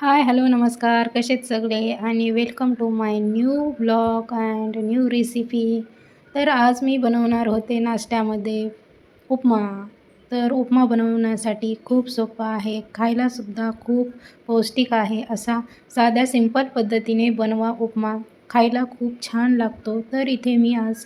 Hi hello नमस्कार. कसेच सगळे? आणि welcome to my new blog and new recipe तर आज मी बनवणार होते नाश्त्यामध्ये उपमा. तर उपमा बनवण्यासाठी खूप सोपा आहे. खायलासुद्धा खूप पौष्टिक आहे. असा साध्या सिंपल पद्धतीने बनवा उपमा. खायला खूप छान लागतो. तर इथे मी आज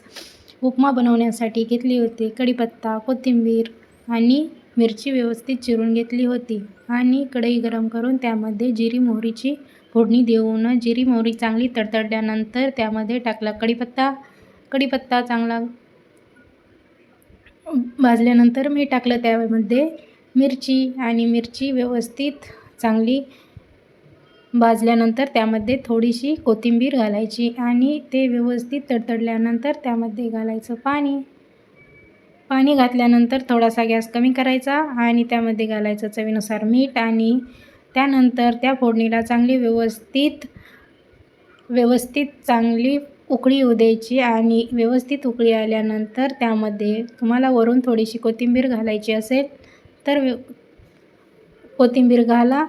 उपमा बनवण्यासाठी घेतली होती कढीपत्ता कोथिंबीर आणि मिरची व्यवस्थित चिरून घेतली होती आणि कढई गरम करून त्यामध्ये जिरी मोहरीची फोडणी देऊन जिरी मोहरी चांगली तडतडल्यानंतर त्यामध्ये टाकला कढीपत्ता. कढीपत्ता चांगला भाजल्यानंतर मी टाकलं त्यामध्ये मिरची आणि मिरची व्यवस्थित चांगली भाजल्यानंतर त्यामध्ये थोडीशी कोथिंबीर घालायची आणि ते व्यवस्थित तडतडल्यानंतर त्यामध्ये घालायचं पाणी. पाणी घातल्यानंतर थोडासा गॅस कमी करायचा आणि त्यामध्ये घालायचं चवीनुसार मीठ आणि त्यानंतर त्या फोडणीला चांगली व्यवस्थित व्यवस्थित चांगली उकळी येऊ द्यायची आणि व्यवस्थित उकळी आल्यानंतर त्यामध्ये तुम्हाला वरून थोडीशी कोथिंबीर घालायची असेल तर कोथिंबीर घाला.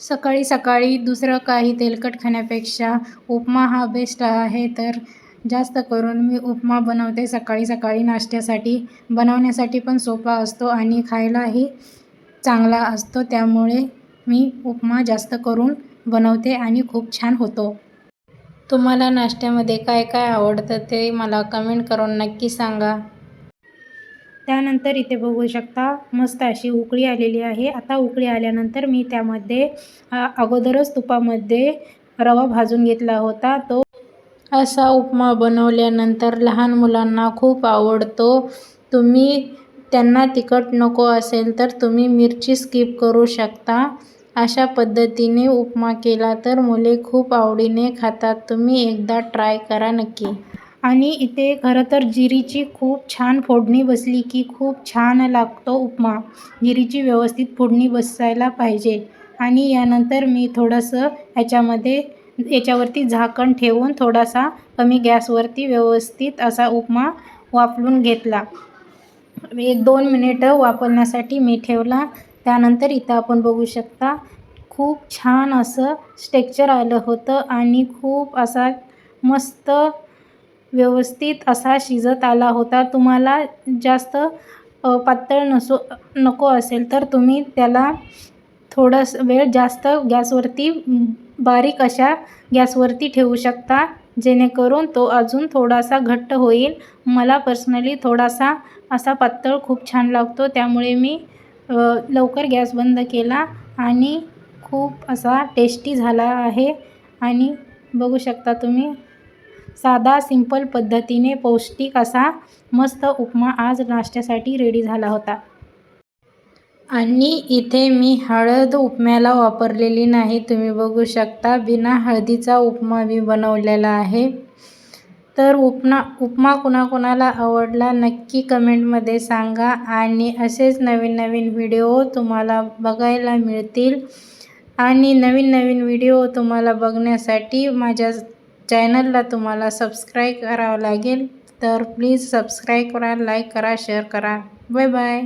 सकाळी सकाळी दुसरं काही तेलकट खाण्यापेक्षा उपमा हा बेस्ट आहे तर जास्त करून मी उपमा बनवते. सकाळी सकाळी नाश्त्यासाठी बनवण्यासाठी पण सोपा असतो आणि खायलाही चांगला असतो. त्यामुळे मी उपमा जास्त करून बनवते आणि खूप छान होतो. तुम्हाला नाश्त्यामध्ये काय काय आवडतं ते मला कमेंट करून नक्की सांगा. त्यानंतर इथे बघू शकता मस्त अशी उकळी आलेली आहे. आता उकळी आल्यानंतर मी त्यामध्ये अगोदरच तुपामध्ये रवा भाजून घेतला होता. तो असा उपमा बनवल्यानंतर लहान मुलांना खूप आवडतो. तुम्ही त्यांना तिखट नको असेल तर तुम्ही मिरची स्किप करू शकता. अशा पद्धतीने उपमा केला तर मुले खूप आवडीने खातात. तुम्ही एकदा ट्राय करा नक्की. आणि इथे खरं तर जिरीची खूप छान फोडणी बसली की खूप छान लागतो उपमा. जिरीची व्यवस्थित फोडणी बसायला पाहिजे. आणि यानंतर मी थोडंसं ह्याच्यामध्ये याच्यावरती झाकण ठेवून थोडासा कमी गॅसवरती व्यवस्थित असा उपमा वाफलून घेतला. एक दोन मिनिटं वापरण्यासाठी मी ठेवला. त्यानंतर इथं आपण बघू शकता खूप छान असं स्टेक्चर आलं होतं आणि खूप असा मस्त व्यवस्थित असा शिजत आला होता. तुम्हाला जास्त पातळ नसो नको असेल तर तुम्ही त्याला थोडंसं वेळ जास्त गॅसवरती बारीक अशा गॅसवरती ठेवू शकता जेणेकरून तो अजून थोडासा घट्ट होईल. मला पर्सनली थोडासा असा पातळ खूप छान लागतो त्यामुळे मी लवकर गॅस बंद केला आणि खूप असा टेस्टी झाला आहे. आणि बघू शकता तुम्ही साधा सिंपल पद्धतीने पौष्टिक असा मस्त उपमा आज नाश्त्यासाठी रेडी झाला होता. आणि इथे मी हळद उपम्याला वापरलेली नाही. तुम्ही बघू शकता बिना हळदीचा उपमा मी बनवलेला आहे. तर उपमा उपमा कुणाकुणाला आवडला नक्की कमेंटमध्ये सांगा आणि असेच नवीन नवीन व्हिडिओ तुम्हाला बघायला मिळतील. आणि नवीन नवीन व्हिडिओ तुम्हाला बघण्यासाठी माझ्या चॅनलला तुम्हाला सबस्क्राईब करावं लागेल. तर प्लीज सबस्क्राईब करा लाईक करा शेअर करा. Bye bye.